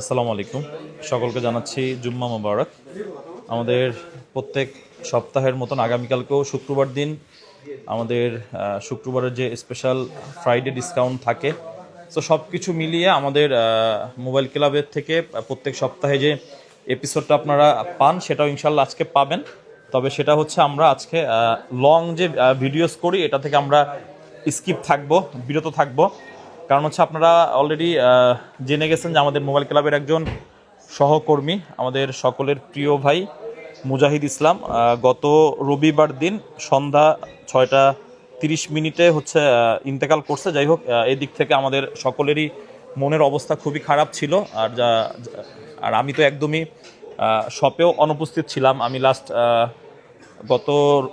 আসসালামু আলাইকুম। সকলকে জানাচ্ছি জুম্মা মোবারক। আমাদের প্রত্যেক সপ্তাহের মতন আগামীকালকেও শুক্রবার দিন আমাদের শুক্রবারের যে স্পেশাল ফ্রাইডে ডিসকাউন্ট থাকে। তো সব কিছু মিলিয়ে আমাদের মোবাইল ক্লাবের থেকে প্রত্যেক সপ্তাহে যে এপিসোডটা আপনারা পান, সেটাও ইনশাল্লাহ আজকে পাবেন। তবে সেটা হচ্ছে আমরা আজকে লং যে ভিডিওস করি, এটা থেকে আমরা স্কিপ থাকব, বিরত থাকব। কারণ হচ্ছে আপনারা অলরেডি জেনে গেছেন যে আমাদের মোবাইল ক্লাবের একজন সহকর্মী, আমাদের সকলের প্রিয় ভাই মুজাহিদ ইসলাম গত রবিবার দিন সন্ধ্যা ছয়টা তিরিশ মিনিটে হচ্ছে ইন্তেকাল করছে। যাই হোক এই দিক থেকে আমাদের সকলেরই মনের অবস্থা খুবই খারাপ ছিল। আর যা, আর আমি তো একদমই শপেও অনুপস্থিত ছিলাম। আমি লাস্ট গত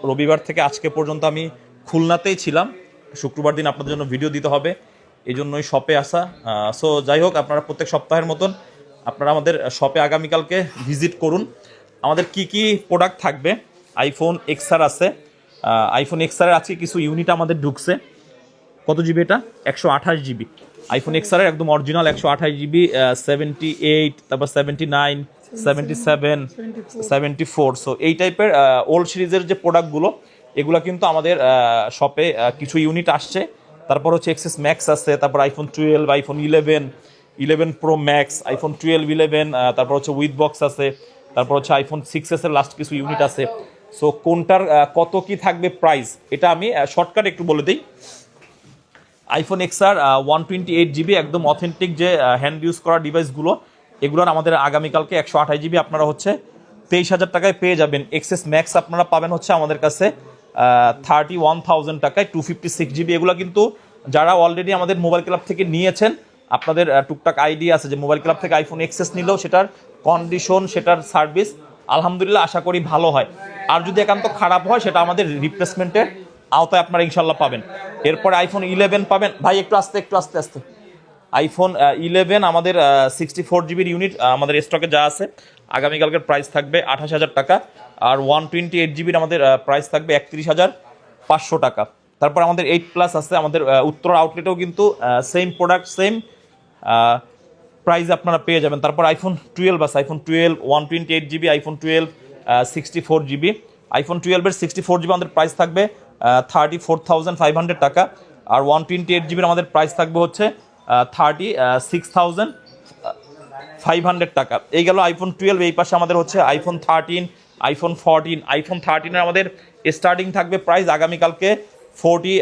রবিবার থেকে আজকে পর্যন্ত আমি খুলনাতেই ছিলাম। শুক্রবার দিন আপনাদের জন্য ভিডিও দিতে হবে। এই জন্যই শপে আসা সো যাই হোক, আপনারা প্রত্যেক সপ্তাহের মতন আপনারা আমাদের শপে আগামীকালকে ভিজিট করুন। আমাদের কি কি প্রোডাক্ট থাকবে? আইফোন এক্সআর আছে। আইফোন এক্সআর আছে কিছু ইউনিট আমাদের ঢুকছে। কত জিবি এটা? একশো আঠাশ জিবি আইফোন এক্সআর একদম অরিজিনাল একশো আঠাশ জিবি সেভেন্টি এইট তারপর seventy nine seventy seven seventy four so এই টাইপের ওল্ড সিরিজের যে প্রোডাক্টগুলো এগুলো কিন্তু আমাদের শপে কিছু ইউনিট আসছে। তারপর হচ্ছে এক্সেস ম্যাক্স আছে, তারপর iPhone twelve iPhone eleven eleven pro max iPhone twelve eleven তারপর হচ্ছে উইথ বক্স আছে, তারপর হচ্ছে আইফোন সিক্স এর লাস্ট কিছু ইউনিট আছে। সো কোনটার কত কি থাকবে প্রাইস এটা আমি শর্টকাট একটু বলে দিই। IPhone XR one twenty eight GB একদম অথেন্টিক যে হ্যান্ড ইউজ করা ডিভাইসগুলো এগুলোর আমাদের আগামীকালকে একশো আঠাশ জিবি আপনারা হচ্ছে তেইশ হাজার টাকায় পেয়ে যাবেন। এক্সেস ম্যাক্স আপনারা পাবেন হচ্ছে আমাদের কাছে থার্টি ওয়ান থাউজেন্ড টাকায় টু ফিফটি সিক্স জিবি এগুলো কিন্তু যারা অলরেডি আমাদের মোবাইল ক্লাব থেকে নিয়েছেন, আপনাদের টুকটাক আইডিয়া আছে যে মোবাইল ক্লাব থেকে আইফোন এক্সেস নিলেও সেটার কন্ডিশন সেটার সার্ভিস আলহামদুলিল্লাহ আশা করি ভালো হয়। আর যদি একান্ত খারাপ হয়, সেটা আমাদের রিপ্লেসমেন্টের আওতায় আপনারা ইনশাল্লাহ পাবেন। এরপর আইফোন ইলেভেন পাবেন। ভাই, একটু আস্তে একটু আস্তে আস্তে। আইফোন ইলেভেন আমাদের সিক্সটি ফোর জিবির ইউনিট আমাদের স্টকে যা আছে, আগামীকালকের প্রাইস থাকবে আঠাশ হাজার টাকা আর ওয়ান টোয়েন্টি এইট জিবির আমাদের প্রাইস থাকবে একত্রিশ হাজার পাঁচশো টাকা। তারপর আমাদের এইট প্লাস আছে, আমাদের উত্তর আউটলেটেও কিন্তু সেম প্রোডাক্ট সেম প্রাইস আপনারা পেয়ে যাবেন। তারপর আইফোন টুয়েলভ আছে iPhone twelve one twenty eight GB iPhone twelve sixty four GB iPhone টুয়েলভের সিক্সটি ফোর জিবি আমাদের প্রাইস থাকবে thirty four thousand five hundred টাকা। আর ওয়ান টোয়েন্টি এইট জিবির আমাদের প্রাইস থাকবে হচ্ছে thirty six thousand five hundred টাকা। এই গেল আইফোন টুয়েলভ এই পাশে আমাদের হচ্ছে iPhone thirteen iPhone fourteen iPhone থার্টিনের আমাদের স্টার্টিং থাকবে প্রাইস আগামীকালকে ফোরটি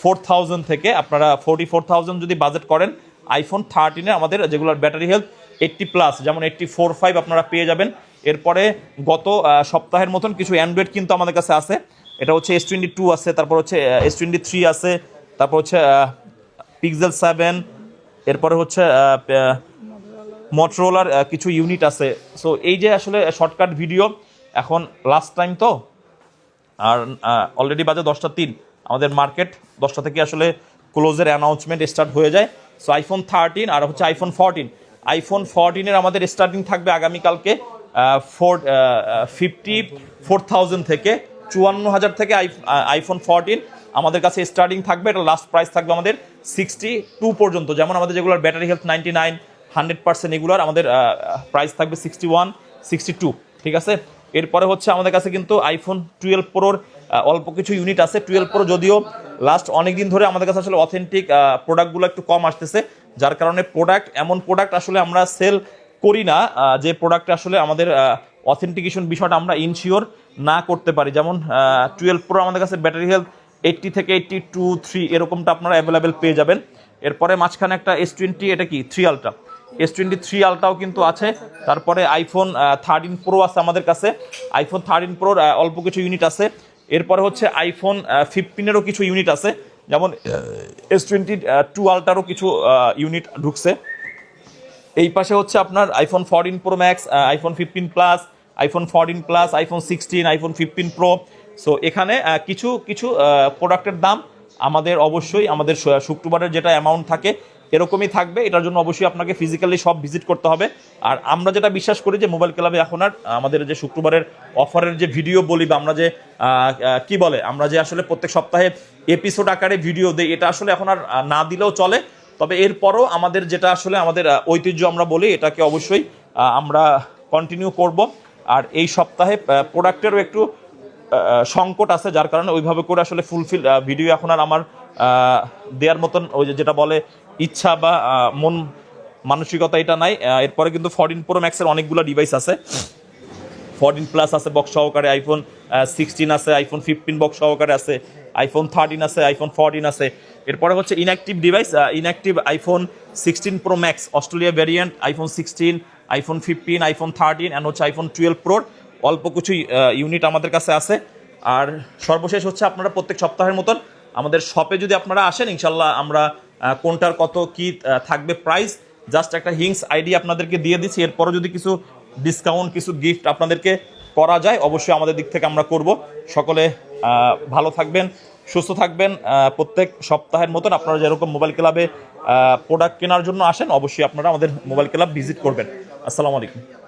ফোর থাউজেন্ড থেকে। আপনারা ফোরটি ফোর থাউজেন্ড যদি বাজেট করেন আইফোন থার্টিনে আমাদের যেগুলোর ব্যাটারি হেলথ এইট্টি প্লাস যেমন এইট্টি ফোর ফাইভ আপনারা পেয়ে যাবেন। এরপরে গত সপ্তাহের মতন কিছু অ্যান্ড্রয়েড কিন্তু আমাদের কাছে আছে। এটা হচ্ছে এস টোয়েন্টি টু আছে, তারপর হচ্ছে এস টোয়েন্টি থ্রি আছে, তারপর হচ্ছে পিক্সেল সেভেন এরপরে হচ্ছে মটরোলার কিছু ইউনিট আছে। সো এই যে আসলে শর্টকাট ভিডিও এখন লাস্ট টাইম তো, আর অলরেডি বাজে দশটা তিন। আমাদের মার্কেট দশটা থেকে আসলে ক্লোজের অ্যানাউন্সমেন্ট স্টার্ট হয়ে যায়। সো আইফোন থার্টিন আর হচ্ছে আইফোন ফোরটিন আইফোন ফোরটিনের আমাদের স্টার্টিং থাকবে আগামীকালকে ফোর ফিফটি ফোর থাউজেন্ড থেকে, চুয়ান্ন হাজার থেকে আইফোন ফোরটিন আমাদের কাছে স্টার্টিং থাকবে, এটা লাস্ট প্রাইস থাকবে আমাদের সিক্সটি টু পর্যন্ত। যেমন আমাদের যেগুলোর battery health ninety nine hundred percent এগুলোর আমাদের প্রাইস থাকবে সিক্সটি ওয়ান সিক্সটি টু ঠিক আছে? এরপরে হচ্ছে আমাদের কাছে কিন্তু আইফোন টুয়েলভ প্রোর অল্প কিছু ইউনিট আছে। টুয়েলভ প্রো যদিও লাস্ট অনেক দিন ধরে আমাদের কাছে আসলে অথেন্টিক প্রোডাক্টগুলো একটু কম আসতেছে, যার কারণে প্রোডাক্ট এমন প্রোডাক্ট আসলে আমরা সেল করি না যে প্রোডাক্টে আসলে আমাদের অথেন্টিকেশন বিষয়টা আমরা ইনশিওর না করতে পারি। যেমন টুয়েলভ প্রো আমাদের কাছে ব্যাটারি হেলথ এইট্টি থেকে এইট্টি টু থ্রি এরকমটা আপনারা অ্যাভেলেবেল পেয়ে যাবেন। এরপরে মাঝখানে একটা এস টোয়েন্টি এটা কি? Three ultra S twenty three আলটাও কিন্তু আছে। তারপরে আইফোন থার্টিন প্রো আছে আমাদের কাছে। আইফোন থার্টিন প্রোর অল্প কিছু ইউনিট আছে। এরপরে হচ্ছে আইফোন ফিফটিনেরও কিছু ইউনিট আছে। যেমন এস টোয়েন্টি টু আলটারও কিছু ইউনিট ঢুকছে। এই পাশে হচ্ছে আপনার iPhone fourteen pro max iPhone fifteen plus iPhone fourteen plus iPhone sixteen iPhone fifteen pro so এখানে কিছু কিছু প্রোডাক্টের দাম আমাদের অবশ্যই আমাদের শুক্রবারের যেটা অ্যামাউন্ট থাকে, এরকমই থাকবে। এটার জন্য অবশ্যই আপনাকে ফিজিক্যালি সব ভিজিট করতে হবে। আর আমরা যেটা বিশ্বাস করি যে মোবাইল ক্লাবে এখন আর আমাদের যে শুক্রবারের অফারের যে ভিডিও বলি বা আমরা যে কি বলে, আমরা যে আসলে প্রত্যেক সপ্তাহে এপিসোড আকারে ভিডিও দিই, এটা আসলে এখন আর না দিলেও চলে। তবে এরপরও আমাদের যেটা আসলে আমাদের ঐতিহ্য আমরা বলি, এটাকে অবশ্যই আমরা কন্টিনিউ করব। আর এই সপ্তাহে প্রোডাক্টেরও একটু সংকট আছে, যার কারণে ওইভাবে করে আসলে ফুলফিল ভিডিও এখন আর আমার দেওয়ার মতন ওই যেটা বলে ইচ্ছা বা মন মানসিকতা এটা নাই। এরপরে কিন্তু ফরটিন প্রো ম্যাক্সের অনেকগুলো ডিভাইস আছে। ফোরটিন প্লাস আছে বক্স সহকারে আইফোন সিক্সটিন আছে আইফোন ফিফটিন বক্স সহকারে আছে আইফোন থার্টিন আছে আইফোন ফোরটিন আছে। এরপরে হচ্ছে inactive device inactive iPhone sixteen pro max Australia variant iPhone sixteen iPhone fifteen iPhone thirteen and হচ্ছে আইফোন টুয়েলভ প্রোর অল্প কিছু ইউনিট আমাদের কাছে আছে। আর সর্বশেষ হচ্ছে আপনারা প্রত্যেক সপ্তাহের মতন আমাদের শপে যদি আপনারা আসেন ইনশাল্লাহ আমরা কোনটার কত কি থাকবে প্রাইস জাস্ট একটা হিংস আইডি আপনাদেরকে দিয়ে দিচ্ছি। এরপরও যদি কিছু ডিসকাউন্ট কিছু গিফট আপনাদেরকে করা যায়, অবশ্যই আমাদের দিক থেকে আমরা করব। সকলে ভালো থাকবেন, সুস্থ থাকবেন প্রত্যেক সপ্তাহের মতন আপনারা যেরকম মোবাইল ক্লাবে প্রোডাক্ট কেনার জন্য আসেন, অবশ্যই আপনারা আমাদের মোবাইল ক্লাব ভিজিট করবেন। আসসালামু আলাইকুম।